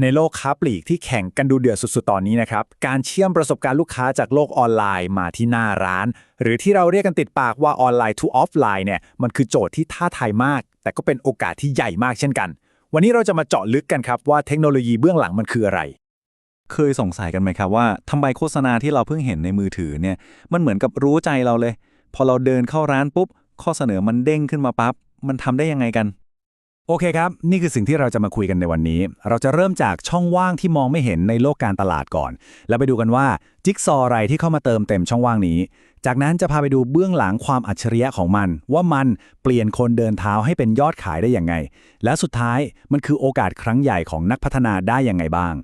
ในโลกค้าปลีกที่แข่งกันดูเดือดสุดๆ ตอนนี้นะครับ การเชื่อมประสบการณ์ลูกค้าจากโลกออนไลน์มาที่หน้าร้าน หรือที่เราเรียกกันติดปากว่าออนไลน์ to ออฟไลน์เนี่ย มันคือโจทย์ที่ท้าทายมาก แต่ก็เป็นโอกาสที่ใหญ่มากเช่นกัน วันนี้เราจะมาเจาะลึกกันครับว่าเทคโนโลยีเบื้องหลังมันคืออะไร เคยสงสัยกันไหมครับว่าทำไมโฆษณาที่เราเพิ่งเห็นในมือถือเนี่ย มันเหมือนกับรู้ใจเราเลย พอเราเดินเข้าร้านปุ๊บ ข้อเสนอมันเด้งขึ้นมาปั๊บ มันทำได้ยังไงกัน โอเคครับ นี่คือสิ่งที่เราจะมาคุยกันในวันนี้ เราจะเริ่มจากช่องว่างที่มองไม่เห็นในโลกการตลาดก่อน แล้วไปดูกันว่าจิ๊กซออะไรที่เข้ามาเติมเต็มช่องว่างนี้ จากนั้นจะพาไปดูเบื้องหลังความอัจฉริยะของมัน ว่ามันเปลี่ยนคนเดินเท้าให้เป็นยอดขายได้อย่างไง และสุดท้ายมันคือโอกาสครั้งใหญ่ของนักพัฒนาได้อย่างไงบ้าง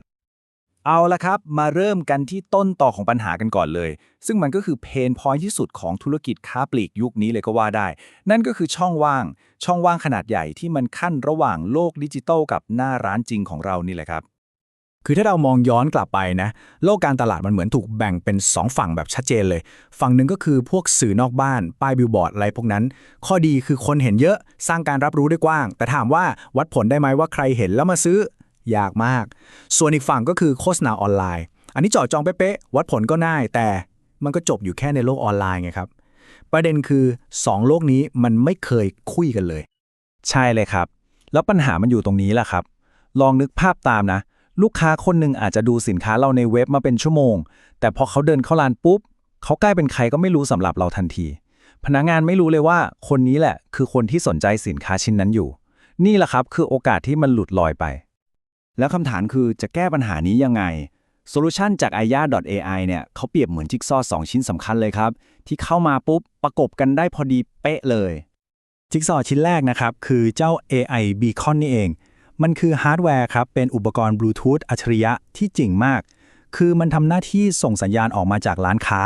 เอาละครับ มาเริ่มกันที่ต้นต่อของปัญหากันก่อนเลย ซึ่งมันก็คือเพนพอยที่สุดของธุรกิจค้าปลีกยุคนี้เลยก็ว่าได้ นั่นก็คือช่องว่าง ช่องว่างขนาดใหญ่ที่มันขั้นระหว่างโลกดิจิทัลกับหน้าร้านจริงของเรานี่แหละครับ คือถ้าเรามองย้อนกลับไปนะ โลกการตลาดมันเหมือนถูกแบ่งเป็น 2 ฝั่งแบบชัดเจนเลย ฝั่งหนึ่งก็คือพวกสื่อนอกบ้าน ป้ายบิลบอร์ดอะไรพวกนั้น ข้อดีคือคนเห็นเยอะ สร้างการรับรู้ได้กว้าง แต่ถามว่าวัดผลได้ไหมว่าใครเห็นแล้วมาซื้อ ยากมาก ส่วนอีกฝั่งก็คือโฆษณาออนไลน์ อันนี้เจาะจองเป๊ะๆวัดผลก็ง่าย แต่มันก็จบอยู่แค่ในโลกออนไลน์ไงครับ ประเด็นคือ 2 โลกนี้มันไม่เคยคุยกันเลย ใช่เลยครับ แล้วปัญหามันอยู่ตรงนี้แหละครับ ลองนึกภาพตามนะ ลูกค้าคนหนึ่งอาจจะดูสินค้าเราในเว็บมาเป็นชั่วโมง แต่พอเขาเดินเข้าร้านปุ๊บเขากลายเป็นใครก็ไม่รู้สำหรับเราทันที พนักงานไม่รู้เลยว่า คนนี้แหละ คือคนที่สนใจสินค้าชิ้นนั้นอยู่ นี่แหละครับ คือโอกาสที่มันหลุดลอยไป แล้วคำถามคือจะแก้ปัญหานี้ยังไงโซลูชันจาก a y a AI เนี่ยเขาเปรียบเหมือนจิ๊กซอว์สองชิ้นสำคัญเลยครับ ที่เข้ามาปุ๊บประกบกันได้พอดีเป๊ะเลย จิ๊กซอว์ชิ้นแรกนะครับ คือเจ้า AI Beacon นี่เอง มันคือฮาร์ดแวร์ครับ เป็นอุปกรณ์บลูทูธอัจฉริยะที่เจ๋งมาก คือมันทำหน้าที่ส่งสัญญาณออกมาจากร้านค้า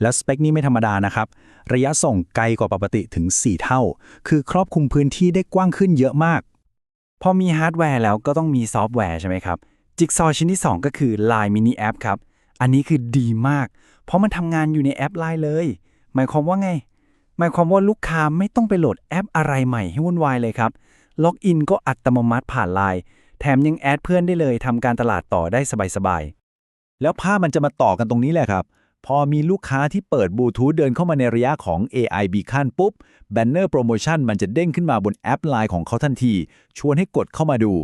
แล้วสเปคนี้ไม่ธรรมดานะครับ ระยะส่งไกลกว่าปกติถึง 4 เท่า คือครอบคลุมพื้นที่ได้กว้างขึ้นเยอะมาก พอมีฮาร์ดแวร์แล้วก็ต้องมีซอฟต์แวร์ใช่ไหมครับ จิ๊กซอว์ชิ้นที่ 2 ก็คือ Line Mini App ครับ อันนี้คือดีมาก เพราะมันทำงานอยู่ในแอป Line เลย หมายความว่าไง หมายความว่าลูกค้าไม่ต้องไปโหลดแอปอะไรใหม่ให้วุ่นวายเลยครับ ล็อกอินก็อัตโนมัติผ่าน Line แถมยังแอดเพื่อนได้เลยทำการตลาดต่อได้สบายๆ แล้วภาพมันจะมาต่อกันตรงนี้แหละครับ พอมีลูกค้าที่เปิดบลูทูธเดินเข้ามาในระยะของ AI Beacon ปุ๊บ แบนเนอร์โปรโมชั่นมันจะเด้งขึ้นมาบนแอป Line ของเขาทันที ชวนให้กดเข้ามาดู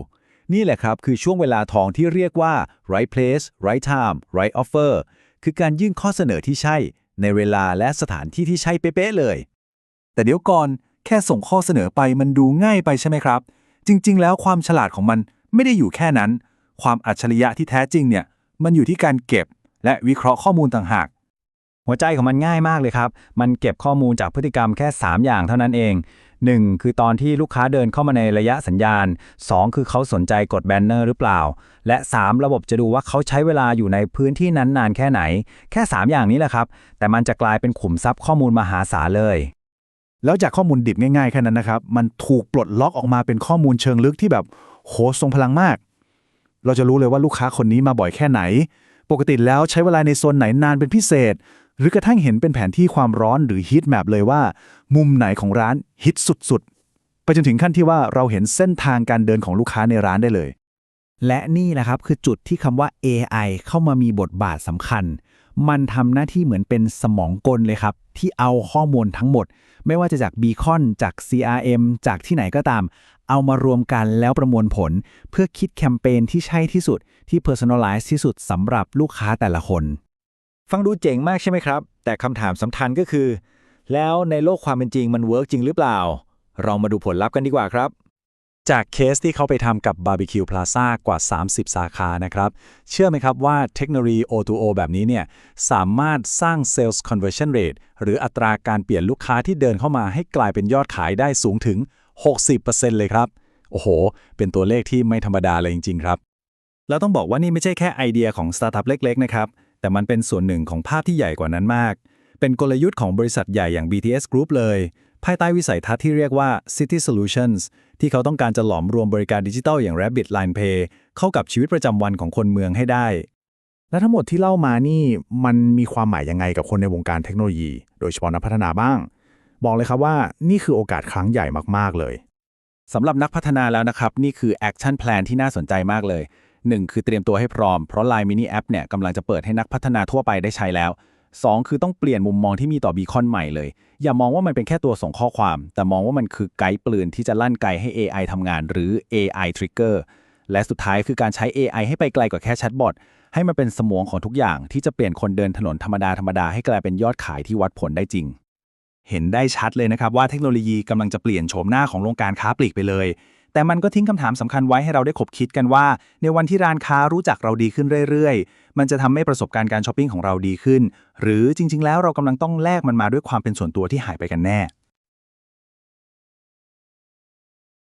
นี่แหละครับ คือช่วงเวลาทองที่เรียกว่า right place right time right offer คือการยื่นข้อเสนอที่ใช่ ในเวลาและสถานที่ที่ใช่เป๊ะเลย แต่เดี๋ยวก่อนแค่ส่งข้อเสนอไปมันดูง่ายไปใช่ไหมครับ จริง ๆ แล้วความฉลาดของมันไม่ได้อยู่แค่นั้น ความอัจฉริยะที่แท้จริงเนี่ยมันอยู่ที่การเก็บ และวิเคราะห์ข้อมูลต่างหาก หัวใจของมันง่ายมากเลยครับ มันเก็บข้อมูลจากพฤติกรรมแค่ 3 อย่างเท่านั้นเอง 1. คือตอนที่ลูกค้าเดินเข้ามาในระยะสัญญาณ 2. คือเขาสนใจกดแบนเนอร์หรือเปล่า และ 3. ระบบจะดูว่าเขาใช้เวลาอยู่ในพื้นที่นั้นนานแค่ไหน แค่ 3 อย่างนี้แหละครับ แต่มันจะกลายเป็นขุมทรัพย์ข้อมูลมหาศาลเลยแล้วจากข้อมูลดิบง่ายๆแค่นั้นนะครับ มันถูกปลดล็อกออกมาเป็นข้อมูลเชิงลึกที่แบบโหทรงพลังมาก เราจะรู้เลยว่าลูกค้าคนนี้มาบ่อยแค่ไหน ปกติแล้วใช้เวลาในโซนไหนนานเป็นพิเศษ หรือกระทั่งเห็นเป็นแผนที่ความร้อนหรือฮีทแมปเลยว่า มุมไหนของร้านฮิตสุดๆ ไปจนถึงขั้นที่ว่าเราเห็นเส้นทางการเดินของลูกค้าในร้านได้เลย และนี่แหละครับคือจุดที่คำว่า AI เข้ามามีบทบาทสำคัญ มันทำหน้าที่เหมือนเป็นสมองกลเลยครับ ที่เอาข้อมูลทั้งหมด ไม่ว่าจะจาก Beacon จาก CRM จากที่ไหนก็ตาม เอามารวมกันแล้วประมวลผล เพื่อคิดแคมเปญที่ใช่ที่สุด ที่ personalize ที่สุดสำหรับลูกค้าแต่ละคน ฟังดูเจ๋งมากใช่ไหมครับ แต่คำถามสำคัญก็คือ แล้วในโลกความเป็นจริงมันเวิร์กจริงหรือเปล่า เรามาดูผลลัพธ์กันดีกว่าครับ จากเคสที่เขาไปทำกับบาร์บีคิวพลาซ่ากว่า 30 สาขานะครับ เชื่อไหมครับว่าเทคโนโลยี O2O แบบนี้เนี่ยสามารถสร้าง Sales Conversion Rate หรืออัตราการเปลี่ยนลูกค้าที่เดินเข้ามาให้กลายเป็นยอดขายได้สูงถึง 60%เลยครับ โอ้โห เป็นตัวเลขที่ไม่ธรรมดาเลยจริง ๆ ครับแล้วต้องบอกว่านี่ไม่ใช่แค่ไอเดียของสตาร์ทอัพเล็ก ๆ นะครับ แต่มันเป็นส่วนหนึ่งของภาพที่ใหญ่กว่านั้นมาก เป็นกลยุทธ์ของบริษัทใหญ่อย่าง BTS Group เลย ภายใต้วิสัยทัศน์ที่เรียกว่า City Solutions ที่เขาต้องการจะหลอมรวมบริการดิจิทัลอย่าง Rabbit Line Pay เข้ากับชีวิตประจำวันของคนเมืองให้ได้ และทั้งหมดที่เล่ามานี่มันมีความหมายยังไงกับคนในวงการเทคโนโลยี โดยเฉพาะนักพัฒนาบ้าง บอกเลยครับว่านี่คือโอกาสครั้งใหญ่มากๆเลยสำหรับนักพัฒนาแล้วนะครับ นี่คือ Action Plan ที่น่าสนใจมากเลย 1 คือเตรียมตัวให้พร้อม เพราะ Line Mini App เนี่ยกำลังจะเปิดให้นักพัฒนาทั่วไปได้ใช้แล้ว 2 คือต้องเปลี่ยนมุมมองที่มีต่อบีคอนใหม่เลย อย่ามองว่ามันเป็นแค่ตัวส่งข้อความ แต่มองว่ามันคือไกด์ปืนที่จะลั่นไกให้ AI ทำงาน หรือ AI Trigger และสุดท้ายคือการใช้ AI ให้ไปไกลกว่าแค่แชทบอทให้มันเป็นสมองของทุกอย่างที่จะเปลี่ยนคนเดินถนนธรรมดาธรรมดาให้กลายเป็นยอดขายที่วัดผลได้จริง เห็นได้ชัดเลยนะครับว่าเทคโนโลยีกำลังจะเปลี่ยนโฉมหน้าของวงการค้าปลีกไปเลย แต่มันก็ทิ้งคำถามสำคัญไว้ให้เราได้คบคิดกันว่า ในวันที่ร้านค้ารู้จักเราดีขึ้นเรื่อยๆ มันจะทำให้ประสบการณ์การช้อปปิ้งของเราดีขึ้น หรือจริง ๆ แล้วเรากำลังต้องแลกมันมาด้วยความเป็นส่วนตัวที่หายไปกันแน่